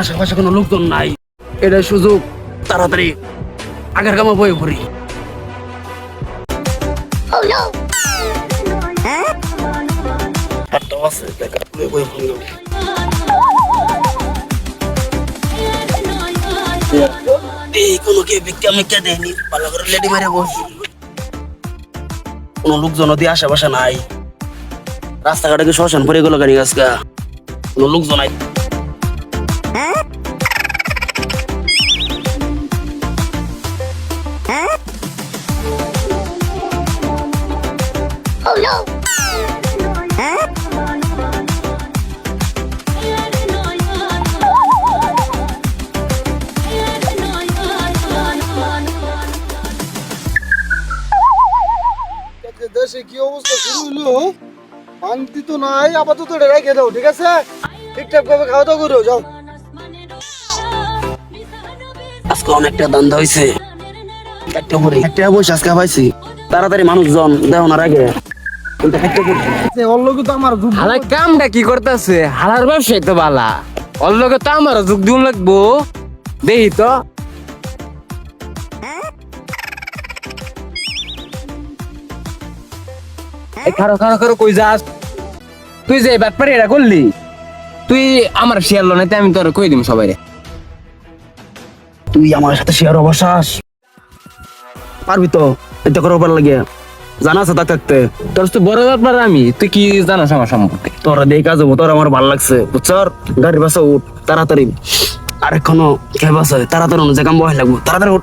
আশেপাশে কোনো লোকজন নাই। এটা সুযোগ, তাড়াতাড়ি আগের কামা বয়ে ঘুরি। কোনো ভিক্ষা লেডি কোনো লোকজন আশেপাশে নাই। রাস্তাঘাটে শ্মশান পরে গেল গাড়ি গাছকা কোনো লোকজন নাই দেশে কি অবস্থা শুরু হলো শান্তি তো নাই, আপাতত এটা রেখে দাও, ঠিক আছে? ঠিকঠাক ভাবে খাওয়া দাওয়া করো, যাও। আজকে অনেকটা দান্দা হয়েছে একটা করে। একটা বসে আজকে পাইছি। তাড়াতাড়ি মানুষজন দেও আগে কিন্তু একটা করে। ওর লোক তো আমার খুব হালা কামটা কি করতেছে? হালার ব্যবসায় তো বালা। ওর লগে তো আমারও যুগ দিন লাগবো। দেহি তো। খারো খারো খারো কই যাস? তুই যে ব্যাপারে এটা করলি তুই আমার শেয়ার লো নাইতে আমি তোর কই দিম সবাই তুই আমার সাথে শেয়ার অবশ্বাস। পারবি তো? এটা করবার লাগে। জানা আছে তা থাকতে। তোর তো বড় ব্যাপার আমি। তুই কি জানাস আমার সম্পর্কে? তোর দিয়ে কাজ হব তোর আমার ভালো লাগছে বুঝছর? গাড়ির বাসা উঠ তাড়াতাড়ি। আর এখনও খেয়ে বাসা তাড়াতাড়ি যে কাম বহাই লাগবো। তাড়াতাড়ি উঠ।